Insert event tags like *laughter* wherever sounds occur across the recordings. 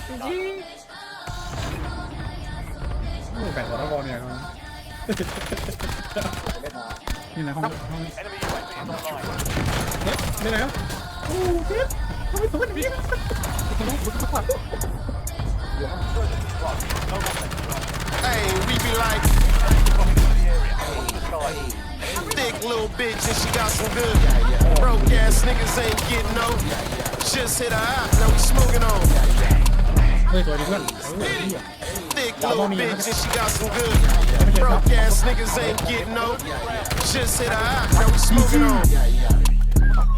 โอ้ยแบ่งหัวตะบอลเนี่ยนะ เล่นมา นี่นะห้องห้อง *laughs* Enemy UAV is online. เฮ้ยนี่ไหนครับโอ้เจ็บทำไมตัวนี้ Hey, we be like thick little bitch and she got some good. Broke ass niggas ain't getting no. Just hit her out, now we smoking on. เฮ้ยสวยดีเพื่อนเฮ้ยเหี้ย Thick little bitch and she got some good. Broke ass niggas ain't getting no. Just hit her out, now we smoking on.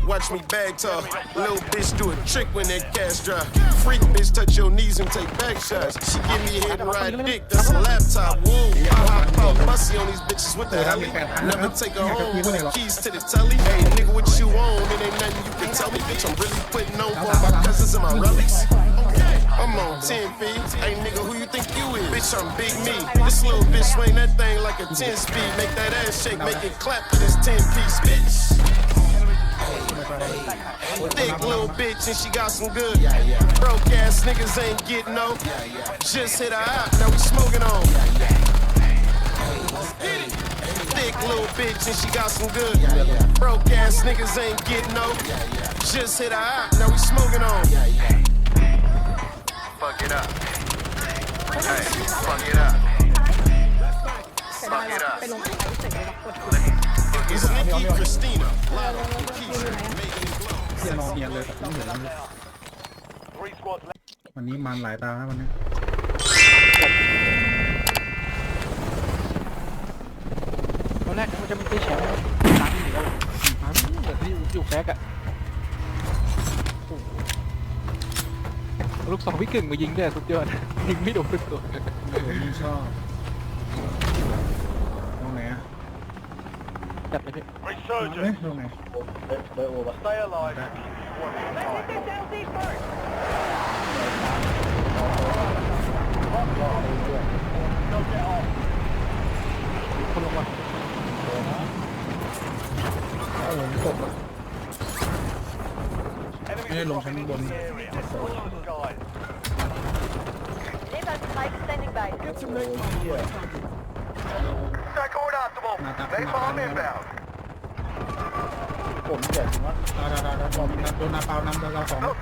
Watch me bag talk. Little bitch do a trick when that cash drop. Freak bitch touch your knees and take back shots. She give me a head and ride dick, that's a laptop. Whoa, I hop out, fussy on these bitches with the heli. Never take her home with the keys to the telly. Hey, nigga, what you on? It ain't nothing you can tell me, bitch. I'm really putting on for my cousins and my relics. I'm on 10 feet. Hey, nigga, who you think you is? Bitch, I'm big me. This little bitch swing that thing like a 10 speed. Make that ass shake, make it clap for this 10 piece, bitch. Thick little bitch and she got some good. Broke ass niggas ain't getting no. Just hit her out, now we smoking on. Thick little bitch and she got some good. Broke ass niggas ain't getting no. Just hit her out, now we smoking on. Fuck it up. แต่ได้แล้วไปลงไลฟ์เสร็จเลยว่ะกด It's Nikki, Christina, Lala, and Keisha, making it glow. เหี้ยนอนเนียนเลยแบบต้องเห็นแล้ว Three squads left. วันนี้มันหลายตานะวันนี้ ตอนแรกมันจะไม่ได้แชมป์ตังค์อยู่แล้วหาไม่เหมือนที่อยู่แบ็กอะโอ้โห ลูกสองพี่กึ่งมายิงด้วยสุดยอด ยิงไม่โดนตัวเออนี่ชอบตรงไหนอะจัดเลยพี่เอ้ย Resurgence. ตรงไหนเบเบอร์โอปะ Stay alive. Keep your squad in time. รอไปเรื่อย Don't get off. คนลงมาเอ้าผมตกอะ Enemy Hey, long dropping time into one. the area. Watch the skies. standing by โอ้ยเหี้ย Stack Second optimal. They bomb inbound. ผมเจ็าดาดาดาานำโดนนาเปาน้ำเราสองเดี๋ย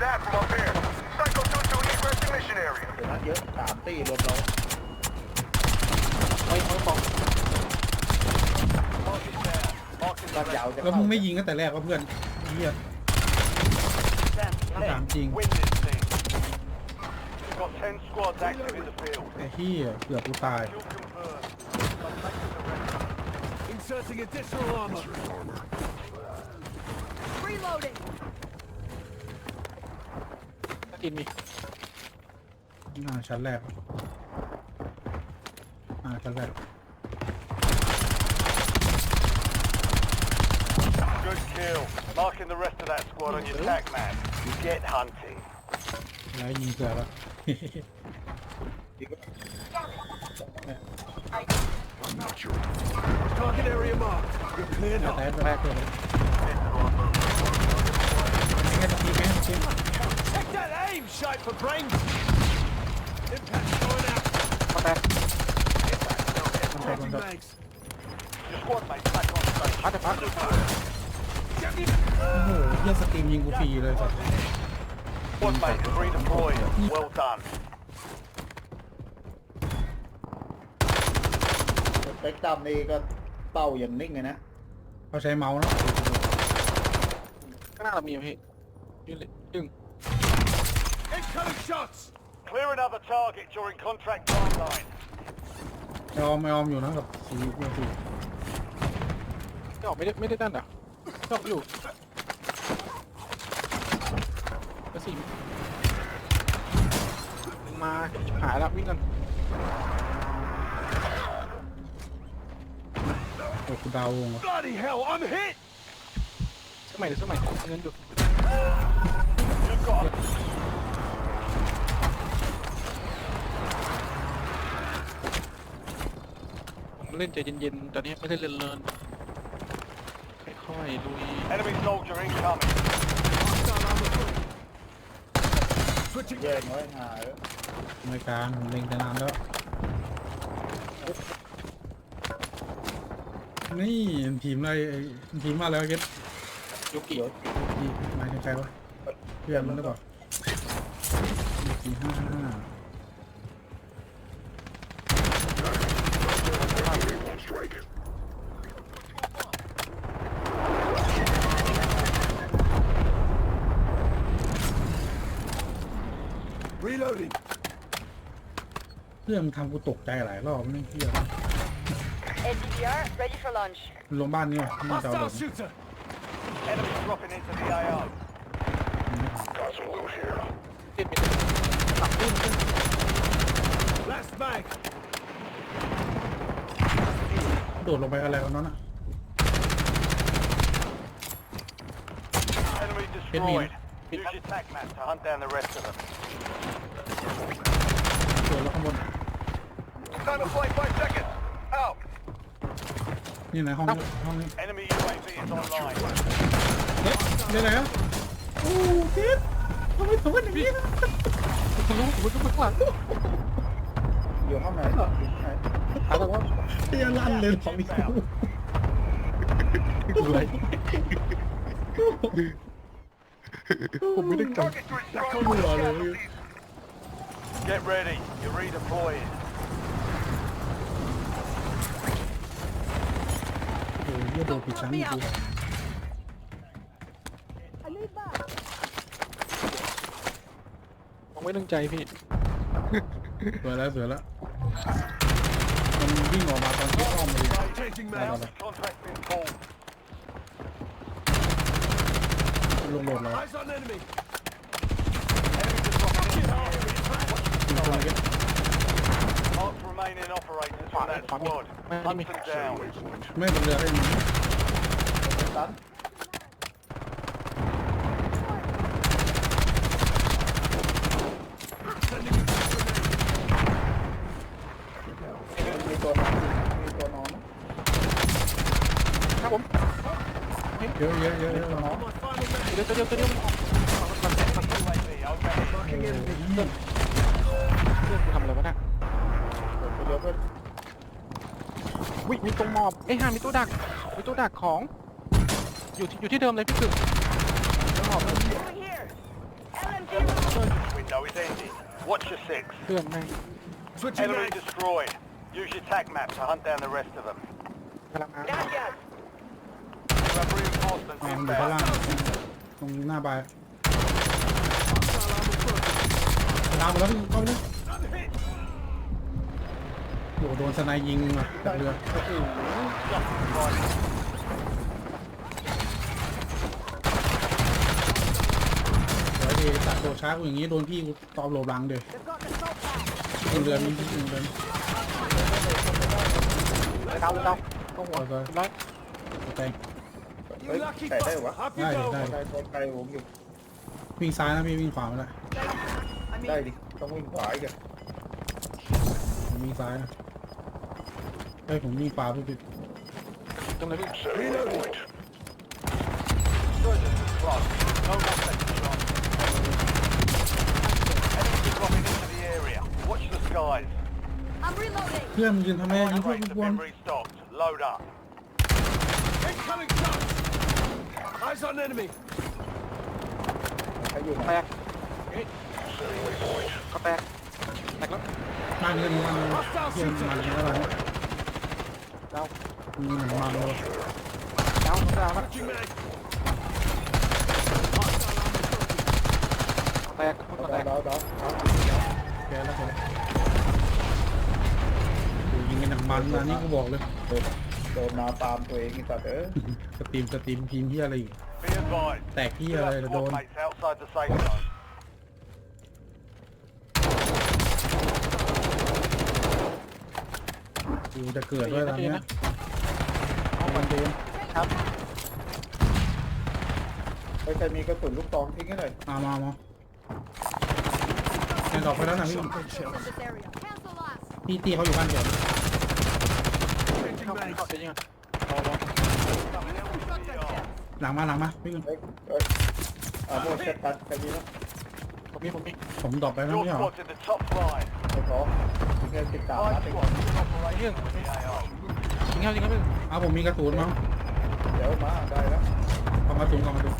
วนัดเยอะสามตีรวมเราไม่ไม่ปองก็ยาวจะแล้วมึงไม่ยิงตั้งแต่แรกวะเพื่อนเฮียถามจริง got 10 squads active in the field. ไอ้เหี้ยเกือบกูตาย Kill confirmed. Inserting additional armor. reloading กินมี อ่าชั้นแรกอ่าชั้นแรก Good kill. Marking the rest of that squad on your attack map. You get hunting. แล้วยิงเกือบแล้ว Target area marked. You're clear แต่ now. แต่แรกเลยแค่ทีแค่ที Check that aim, shape for brains. Impact going out. มาแตกมันตกมันตก Your squad mates back on station. พัดแต่พัดโอ้โหเหี้ยสตรีมยิงกูฟรีเลยสั ตว์ Squad mates redeployed. Well done. สเปกตรัมนี่ก็เป้าอย่างนิ่งเลยนะเขาใช้เมาส์เนาะข้างหน้าเรามีอะพี่ยืนเลยดึง Incoming shots. Clear another target during contract timeline. ยอมยอมอยู่นะกับสีเพื่อนสี ไม่ออกไม่ได้ไม่ได้ด้านเหรอชอบอยู่ กระสีมาหายแล้ววิ่งกันโอ้กูดาววงอะ Bloody hell, I'm hit. สมัยเดี๋ยวสมัยเงินอยู่ You've got a ผมเล่นใจเย็นๆตอนนี้ไม่ได้เล่นเลินค่อยๆลุย enemy soldier incoming. Switching แย่งไว้หาเออไม่กลางผมเล็งแต่นานแล้ว นี่ทีมอะไรไอ้ทีมมาแล้วเก็ตยุกิเดี๋ยวทีมหมายถึงใครวะเพื่อนมันหรือเปล่าทีห้าห้า Reloading. เพื่อนมันทำกูตกใจหลายรอบไม่เที่ย SDR ready for launch มันลงบ้านนี่ว่ะนี่จะเอาแบ Hostile บ shooter. Enemy dropping into the AO. ติดไปตับขึ้นขึ้น Last mag. โดดลงไปอะไรกันนั้นอะ Enemy Hit me. destroyed. Use your tac map to hunt down the rest of them. โดดแล้วข้างบน Time to play five seconds. Out. นี่ไหนห้องนี้ห้องนี้ Enemy UAV is online. เฮ้ยได้ไหนอะโอ้เก็ตทำไมทำไมอย่างนี้นะทะลุทะลุข้างหลังอยู่ห้องไหนอยู่ห้องไหนถามว่าเตี้ยลั่นเลยของนี่อะไรผมไม่ได้กเบื่อเลย Get ready. You're redeploying. โอ้ยเหี้ยโดนผิดชั้นกูำผมไม่ตั้งใจพี่เสือแล้วเสือแล้วมันวิ่งออกมาตอนที่อ้อมเลย Changing Hold on. mag. Contract been called. ลงโหลดเรา Eyes on enemy. Enemies are dropping into the area. มีคนมาเก็ต Mark remaining operators from that squad. Hunt them down. ไม่บนเรือได้ยัง ไงตันมีตัวนอนมีตัวนอนครับผมเยอะเยอะเยอะเยอะน้องเดี๋ยวเดี๋ยวเดี๋ยวเดี๋ยวมันมันเพื่อนกูทำอะไรวะเนี่ยเดี๋ยวเพื่อนวิมีตรงหมอบเอ้ห่ามีตัวดักมีตัวดักของ อยู่ที่อยู่ที่เดิมเลยพี่กึ่งตรงหมอบ over here LMG Window is ending. Watch your six. เพื่อนแม่ง Enemy destroyed. Use your tac map to hunt down the rest of them. กำลังมา gracias You have reinforcements แมงอยู่ข้างล่าง inbound. ตรงหน้าบายลามไปแล้วพี่เข้าไปเลยโอ้โหโดนสไนยิงอะจากเรือเดี๋ยวดี ตัดโดดช้ากูอย่างงี้โดนพี่กูตอบโลบหลังเดี๋ยวบนเรือมีที่หนึ่งเดินดาวดาวตรงหัวเอาเลยร้อยแตงเฮ้ยใส่ได้วะ Up ได้ you ได้ go. ใส่ตัวไกลผมอยู่วิ่งซ้ายนะพี่วิ่งขวาไม่ได้ได้ดิต้องวิ่งขวาอีกอะผมวิ่งซ้ายนะเฮ้ยผมวิ่งขวาพี่พี่ตรงไหนพี่ Reloading. Surgeons is close. No more second shot. Enemies dropping into the area. Watch the skies. I'm reloading เพื่อนมันยืนทำไมยิงพวก Rates กู have กวน been restocked. Load up. Incoming shots! Eyes on enemy. ใครอยู่ไหนแตกเฮ้ยก็แตกแตกแล้ว บ้านเงินมันเพื่อนมันอะไรนะดาวมีหนังมันเลยดาวดาวครับ Touching mag. แตกก็แตดาวกดาวดาวแกแล้วแกโอ้ยิงกันหนังมันนะนี่กูบอกเลยโดนโดนมาตามตัวเองไอ้สัตว์เอ้ยสตรีมสตรีมทีมที่อะไรอีก Be advised. แตกที่ You อะไร have โด squad น mates outside the safe zone. กูจะเกิดด้วยตอนเนี้ยเอาบันเดนครับเฮ้ยใครมีกระสุนลูกตองทิ้งให้หน่อยมามามาแอนดอกไปแล้วนะพี่ in this area cancel loss พี่ตีเขาอยู่บ้านเดียว เข้าเข้าจะยิงอะรอรอหลังมาหลังมาพี่เงินเฮ้ยเฮ้ยอ่าโมดแคทตัดใครมีแล้วผมมีผมมีผมดรอปไปแล้ว Your ไม่ใช่เหรอ squad's in the top line. ไอ้ท้องถึงเงินติดตาม Five นัดเอง squads in operation เรื่อง in the AO. จริงครับจริงครับพี่เอาผมมีกระสุนมั้งเดี๋ยวมาได้แล้วเอากระสุนก่อนมาดู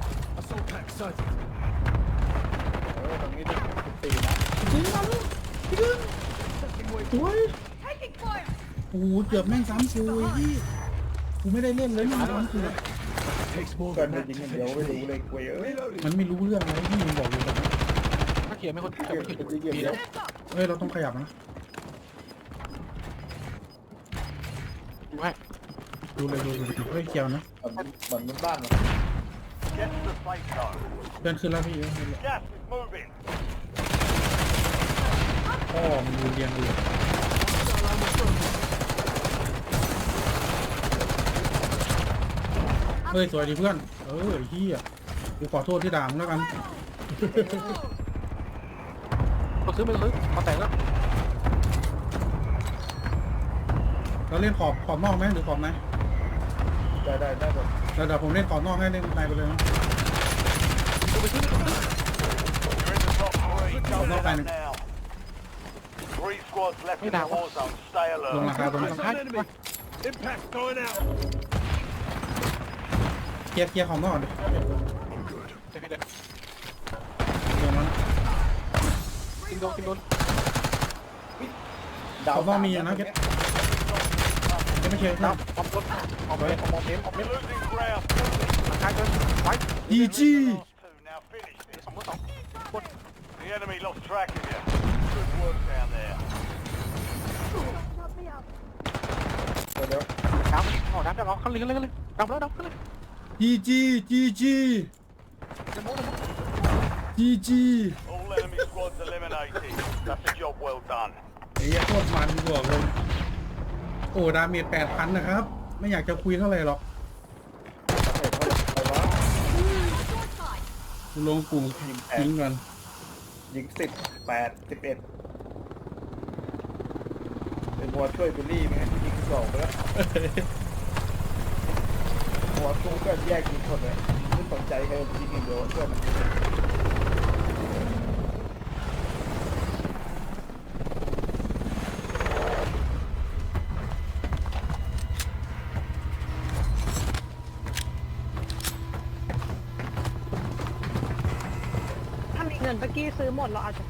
เออตรงนี้ดิสิบสี่นะจริงมาลู กพี่ดึงสวยโอ้โหเกือบแม่งซ้ำกูไอ้ที่กูไม่ได้เล่นเลยนี่มันซ้ำกูอะเกินไปยิงอย่างเดียวไม่รู้เลยเว้ยเอ้ยมันไม่รู้เรื่องอะไรที่มึงบอกอยู่แบบนี้ถ้าเขียนไม่คนแต่เก็บไม่เขียนไปยิงอย่างมีเดียแล้ววเฮ้ยเราต้องขยับนะดูให้ดูเลยดูดูดูเฮ้ยเคียวนะเหมือนเหมือนบนบ้านเหรอ Get to the safe zone. เดินขึ้นแล้วพี่เอ้ย Gas is moving. พ่อมันดูเรียงดู เฮ้ยสวยดีเพื่อน เออไอ้เฮียกูขอโทษที่ด่ามึงแล้วกันเราซื้อไม่ซื้อมาแต่งแล้วเราเล่นขอบขอบนอกไหมหรือขอบในได้ได้ได้หมดเดี๋ยวเดี๋ยวผมเล่นขอบนอกให้เล่นในไปเลยนะดูไปซื้อ You're in the top three. Don't not let up panic. now. Three squads left in Wait the now. war zone. Stay ลง alert. ราคาตรงนี้ให้ Impact going out. เคลียร์เคลียร์ขอบนอกก่อนดิเดี๋ยวพี่เดี๋ยวเดี๋ยวมันกินโดนกินโดนดาวขอบนอกมีอยู่นะเก็ตเก็ตไม่เคลียร์น้นะำความรถออกไปออกเมนออกเมน You're losing ground. ทางเดินไว้ดีจี Last two. Now finish this. สองคนสอง The enemy lost track of you. Good work down there. เดี๋ยวเดี๋ยวน้ำออกน้ำจะร้องขึ้นเลยขึ้นเลยขึ้นเลยดำแล้วดำขึ้นเลย จีจีจีจีจะโม้จะโม้จีจี All enemy squads eliminated. That's a job well done. ไอ้เหี้ยโคตรมันกูบอกเลยโอ้ดาเมจแปดพันนะครับ ไม่อยากจะคุยเท่าไหร่หรอกเฮ้ยเท่าไหร่ไปวะกูลงกลุ่มทิ้งก่อนยิงสิบแปดสิบเอ็ดเป็นมัวช่วยบุลลี่ไหมยิงสองไปแล้ว หัวกูก็แยกยิงคนเลยไม่สนใจใครยิงอย่างเดียวเพื่อนถ้ามีเงินเมื่อกี้ซื้อหมดเราอาจจะ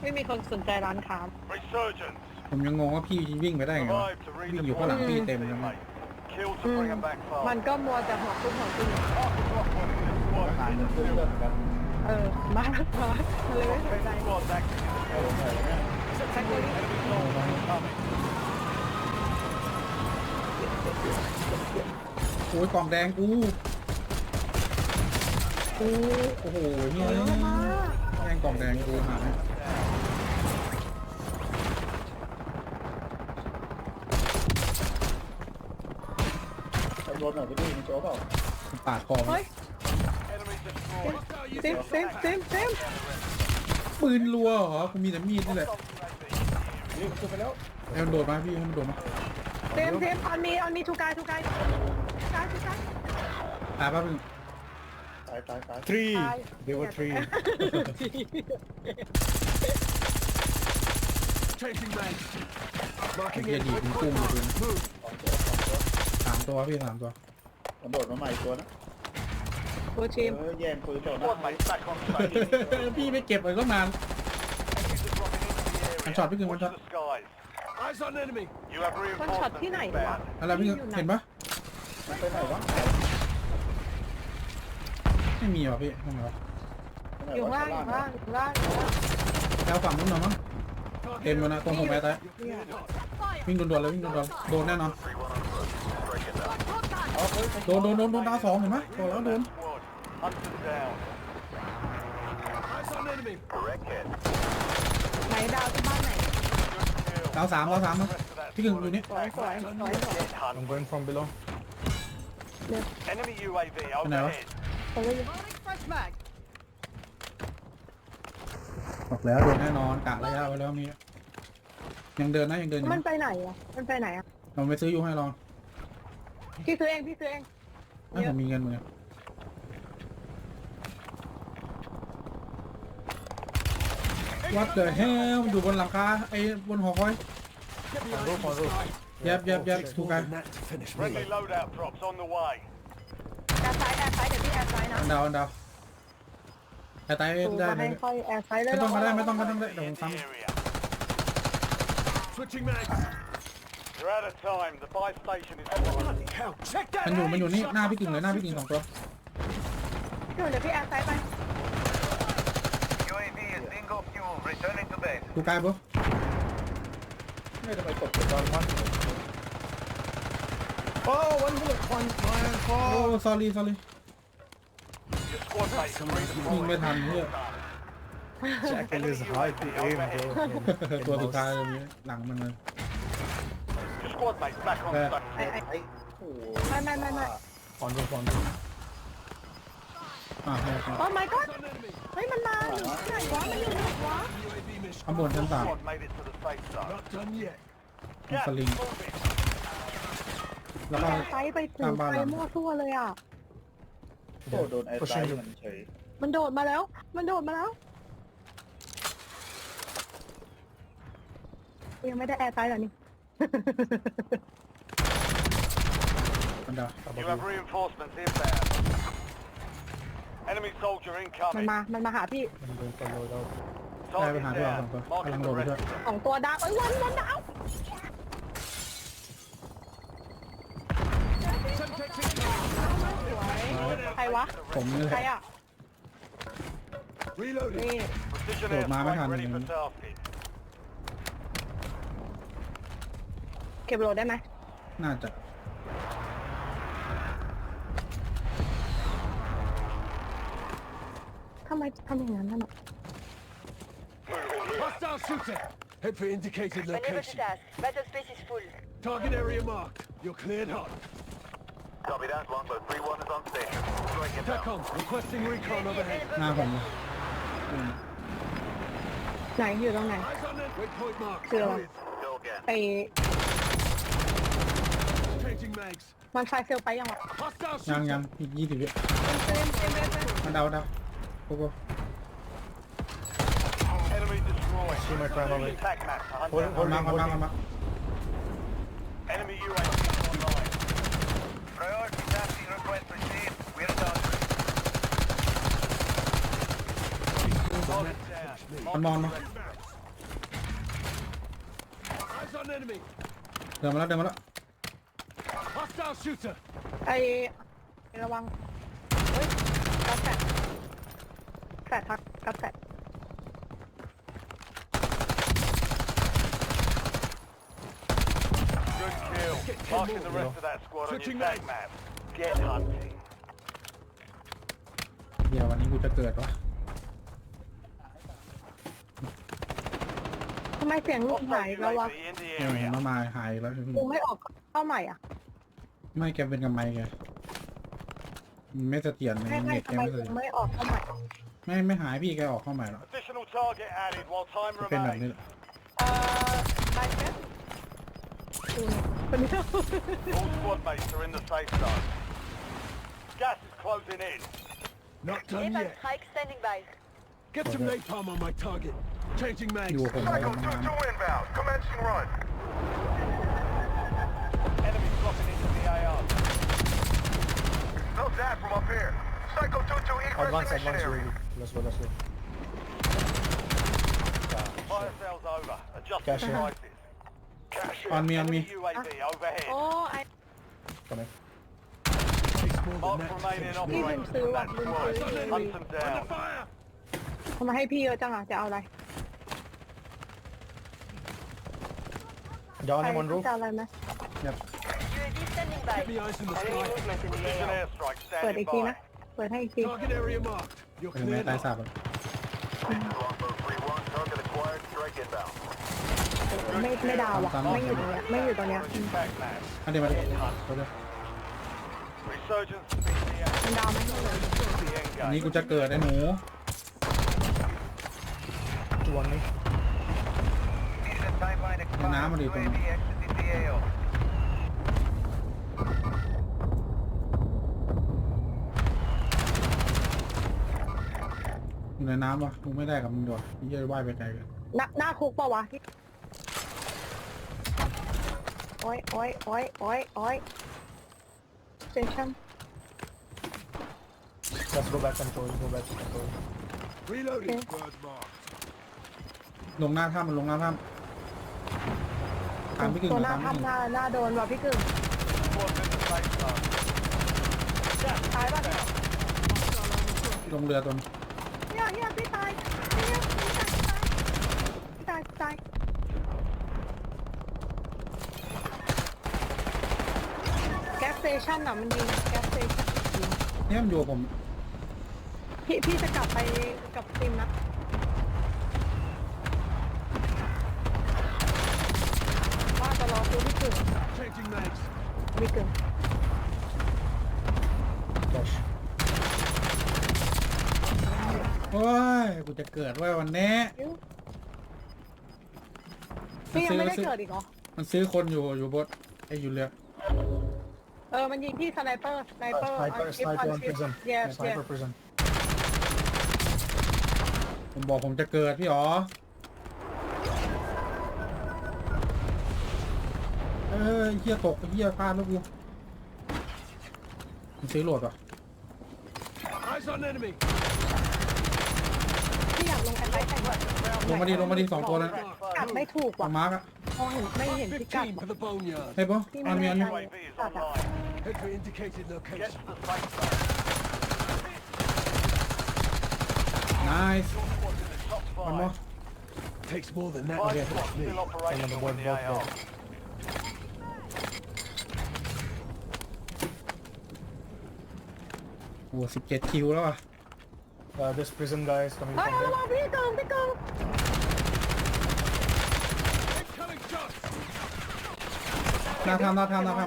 ไม่มีคนสนใจร้านค้า Resurgence. ผมยังงงว่าพี่วิ่งไปได้ไงวะ Survive to วิ่งอยู่ข้างหลัง redeploy. พี่เต็มเลยนะ Kill to bring them back มัน fast. ก็มัวแต่หัวตุ้มหัวตุ้ม Half the squad in this squad. หายเงินเพื่อนเหมือนกันเออมามามันเลยไม่สนใจ Ten squads active in the เอาลงไหนวะเนี่ยแท็กซี่ Enemy soldiers incoming. โอ้ยกล่องแดงกูกูโอ้โหเนี่ยแม่งกล่องแดงกูหา ยเอารถหน่อยไปดิมีโจ๊กเปล่าผมปาดคอมันเฮ้ย Enemy destroyed. เต็มเต็มเต็มเต็มปืนรัวเหรอกูมีแต่มีดนี่แหละรีบขึ้นไปแล้วให้มันโดดมาพี่ให้มันโดดมาเต็มเต็มอันมีอันมีทูกายทูกายทูกายทูกายตายแป๊บนึงตายตายตาย three ตายเดี๋ยวว่า three Changing mag. ไอ้เหี้ยดีดมันกุ้งมาดูสามตัวพี่สามตัวมันโดดมาใหม่ตัวนะโคชิมเออแย่งปืนต่อหน้า Squad mates back on station. พี่ไม่เก็บเลยก็นาน Enemies are dropping into the area. One shot, big one, one Watch shot. the skies. Eyes on enemy. You have คนช็อต reinforcements ที่ไหนวะ inbound. อะไรพี่เห็นปะมันไปไหนวะไม่มีหรอพี่ไม่มีหรอไปไหนอยู่วะล่างอยู่วะล่างอยู่ล่างอยู่ล่างแล้วฝั่งนู้นหรอมั้งเต็มแล้วนะตรงผมแม่ตายเนี่ยวิ่งโดนๆเลยวิ่งโดนๆโดนแน่นอนเอาเฮ้ย โดนโดนโดนโดนดาวสองเห็นไหมโดนแล้วโดน Squad. Hunt them down. Eyes on enemy. Correct hit. ไหนดาวที่บ้านไหน Kill. ดาวสามดาวสามนะ Rest of that พี่กึ่งอยู่นี่ สวยสวยสวยสวย Dead hunt. I'm going from below Enemy UAV know. overhead. เขาเลยบอกแล้วโดนแน่นอนกะระยะไว้แล้วมียังเดินนะยังเดินอยู่มันนะไปไหนอะ มันไปไหนอะเราไปซื้ออยู่ให้ลอง พี่ซื้อเองพี่ซื้อเองถ้าผมมีเงินมือวัดเดอะเฮลมันอยู่บนหลังคาไอ้บนหอคอยรูปของรูปยับยับยับถูกกัน Friendly loadout drops on the way. แอร์ไซด์แอร์ไซด์เดี๋ยวพี่แอร์ไซด์นะอันดาวอันดาวไอ้ไตดูได้มาไหมให้ค่อยแอร์ไซด์เลยไม่ต้องมาได้ไม่ต้องก็ต้องได้เดี๋ยวผ In มซ้ the area. Switching mags. You're out of time. The buy station is Bloody hell, check ำ that มันอยู่มันอยู่ out. นี่หน้าพี่กิ่งเลยหน้าพี่กิ่งสองตัวพี่หนุ่มเดี๋ยวพี่แอร์ไซด์ไป UAV is bingo fuel. Returning to base. ดูกายปุ๊บไม่ทำไมตกเป็นตอนวันโอ้วันบุกควันมาคอโอ้ sorry sorry Your squad mates are ยิงไม่ redeploying. ทันเพื่อ Jack and his high to aim bro ตัวสุดท้ายเลยนี้หลังมันเลย Your squad mates back on Yeah. station. ไอ้ไอ้ ไอ้โอ้ไม่ไม่ไม่ไม่ฟอนดูฟอนดูอ่าโอเคโอ้ my god เฮ้ยมันมาอยู่ที่ไหนวะมันอยู่ไหนวะ UAV mission. ข้างบนชั้นสาม Squad made it to the safe zone. Not done yet. มัน Gas สลิง is moving. แล้วก็แอร์ไซด์ไปถึงไปมั่วทั่วเลยอะ โอ้โดนไอ้ไส้มันเฉยมันโดดมาแล้ว มันโดดมาแล้วยังไม่ได้แอร์ไซด์เหรอนี่อัน ดาว You have reinforcements inbound. Enemy soldier มัน incoming. มา มันมาหาพี่มันโดนกันเลยเราได้ไป Target หาพี่เราสอง down. ตัวกำลัง Marking โด the ดไป rest ด้วย of them. สองตัวดาวเอ้ยวันวันดาวใครวะ ผมนี่แหใครละ อะ Reloading. นี่ Precision Đồ ma mới airstrike thành ready for mình. tasking. เก็บโหลดได้ไหมน่าจะ ทำไมทำอย่างนั้นน่ะ Hostile shooter. Head for indicated location. Battle space is full Target area marked. You're cleared hot. Copy that. Longbow 3-1 is on station. Strike TACOM requesting recon overhead. หน้าผมเลยอืม ไหนอยู่ตรงไหน Eyes on it. Waypoint marked. Clear. With. Go again. ไอ Changing mags. มันไฟเซลไปยังวะ Hostile ยัง shooter. ยังอีกยี่สิบวิ เต็มเต็มเต็มเต็ม อันดาวอันดา วโกโก้ Enemy destroyed. See my crime already. Attack map to hunt Hold- down. คนมาคนมาคนมา Enemy UAV online. Priority tasking request received. We're done. Target down. มันมองมา Eyes on enemy. เดินมาแล้วเดินมาแล้ว Hostile shooter. ไอระวังเฮ้ยกัดแฟด แฟดทักกัดแฟด Good kill. Marking the rest of that squad on your Switching attack mags. map. Get hunting. เดี๋ยววันนี้กูจะเกิดวะทำไมเสียงลูกหายแล้ววะ UAV in the เออเห็น area. ว่ามาหายแล้วกูไม่ออกเข้าใหม่อะ ไม่แกเป็นกับไมค์แกมันไม่เสถียรในไม่ไม่เน็ตแกทำไมไม่เสกูถียรไม่ออกเข้าใหม่ ไม่ไม่หายพี่แกออกเข้าใหม่แล้ว Additional target added while time จะเป็นแบบนี้ remains. แหละ เอ่อไปเช็คกูเนี่ยคนเดียว *laughs* All squad mates are in the safe zone. Gas is closing in. Not done yet. strike standing by Get some napalm on my target. Changing อยู่ mags. กับผมไปทำงาน inbound. Commencing run. Enemy dropping into the AR. No that from up here. Psycho 2-2 advance advance really let's go let's go Fire sales over. Adjusting Cash in. prices. Cash in. On me, on me. Enemy UAV overhead. โอ้ไอ connect Takes more Mark than that to remaining finish me. พี่ลืม operators ซื้อ from ว่ะ that ลืม squad. ซื้อ Hunt them Under down. fire. ทำไมให้พี่เยอะจังอะจะเอาอะไรย้อนใครให้บนรูปจะเอาอะไรไหม Keep me eyes in the sky. Precision airstrike เปิดอีก standing ทีนะ by. เปิดให้อีกที Target area marked. You're เป็นแม่ cleared ตาย hot. สาบเลย Longbow 3-1. Target acquired. Strike inbound. ไม่ไม่ดาวอะ ไม่อยู่ตรงเนี้ยไม่อยู่ตรงเนี้ย Attack map. อันเดียวมาดิตัวเดียว Resurgence in the air. มันดาวไหมไม่เลย The อันนี้ engage. กูจะเกิดไอ้หนูจวนนี่ในน้ำมาดิตรงนี้ อยู่ ในน้ำวะมึงไม่ได้กับมึงด้วยพี่จะว่ายไปไกลกันหน้าหน้าคุกเปล่าวะที่โอ้ยโอ้ยโอ้ยโอ้ยโอ้ยเซนชั่น Let's go back control go back control Reloading. Bird mark. ลงหน้าถ้ำมันลงหน้าถ้ำตามพี่กึ่งตัวหตาน้ามพี่กึ่งทำหน้าหน้าโดนว่ะพี่กึ่ง Squad's in the safe zone. ตายป่ะเนี่ยลงเรือตัวนี้ เนี่ยเนี่ยพี่ตายเนี่ยพี่ตายพี่ตายพี่ตายแก๊สสเต ชันอะมันยิงแก๊สสเตชันเนี่ยมันอยู่กับผมพี่พี่จะกลับไปกับซิมนะว่าจะรอซื้อพี่เกึ่ง Changing mags. พี่กึ่ง Flash โอ้ยกูจะเกิดไว้วันนี้พี่ยังไม่ได้เกิดอีกเหรอ มันซื้อคนอยู่อยู่บนไอ้อยู่เรือ ออมันยิงที่สไนเปอร์สไนเปอร์ sniper sniper on prison yes yes sniper prison ผมบอกผมจะเกิดพี่อ๋อเออเฮียตกเฮียพลาดแล้วกูมันซื้อโหลดวะ Eyes on enemy. พี่อยากลงแอนไลท์แต่งลงมาดิลงมาดิสองตัวเลยกัดไม่ถูกตาว่ะมาร์กอะมองเห็นไม่เห็นพิกัด 15 for the boneyard. เฮ้ยปะพี่อัไม่นมีแน่อันใจนี้ UAV is กัดอะ online. Head for indicated Get location. to the safe zone. nice Squad's in the top one more five. Takes more than that. Five to get squads me. still operational in the AR. โอ้สิบเจ็ดคิวแล้วอะ uh, this prison guy is coming เฮ้ย from เอา there มาพี่กองพี่กอง Incoming shots. หน้าทำหน้าทำหน้าท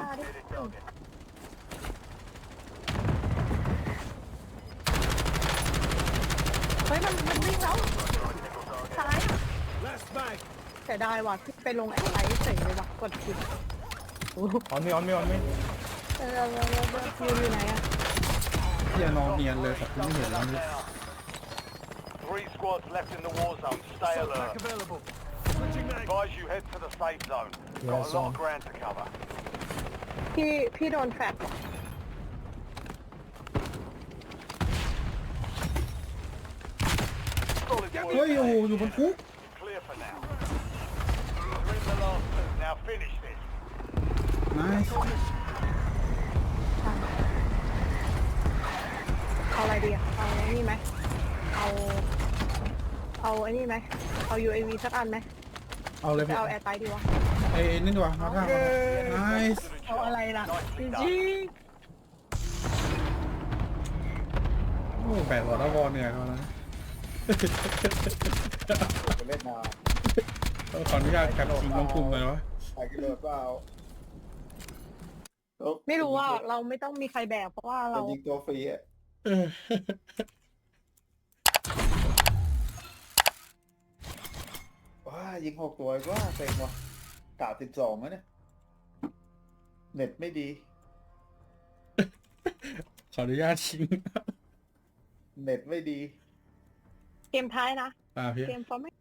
เฮ้ ยมันมันวิ่งแล้วซ้ายอะ Last mag. เสียดายว่ะที่ไปลงแอนไลท์เฉยเลยว่ะกดผิดโอ้โห on me on me on me เออเออเออเอออยู่อยู่ไหนอะำเฮียนอนเนียนเลยแต่กูไม่เห็นแล้ว Shut นี่ down. Three squads left in the war zone. Stay Pack alert. available. Switching mag. Advise you head to the safe zone. Yeah, Got a lot zone. of ground to cover. พี่พี่โดนแฟดว่ะ Solid เฮ้ย work. โอ้โหอยู่บนคุก Clear for now. You're in the last two. Now finish this. nice เอาอะไรดีอะเอาไอ้นี่ไหมเอา เอาไอ้นี่ไหมเอา UAV สักอันไหมเอาเลยจะพี่เอาแอร์ไตดีวะไอ้ไอ้นี่ดีกว่ามาท่า nice เอาอะไรล่ะ Nicely จ done. ริงโอ้แปดหัวแล้ววอเหนื่อยเขานะ จะเล่นมาต้องขออนุญาตกันชิงลงกลุ่มเลยวะใส่กิโลเปล่าไม่รู้ว่าเราไม่ต้องมีใครแบกเพราะว่าเรายิงตัวฟรีอะเออว้ายิงหกตัวก็เซ็งว่ะกาดสิบสองแล้วเนี่ย เน็ตไม่ดี ขออนุญาตชิง เน็ตไม่ดี เกมท้ายนะป่าพี่เกมฟอร์แมต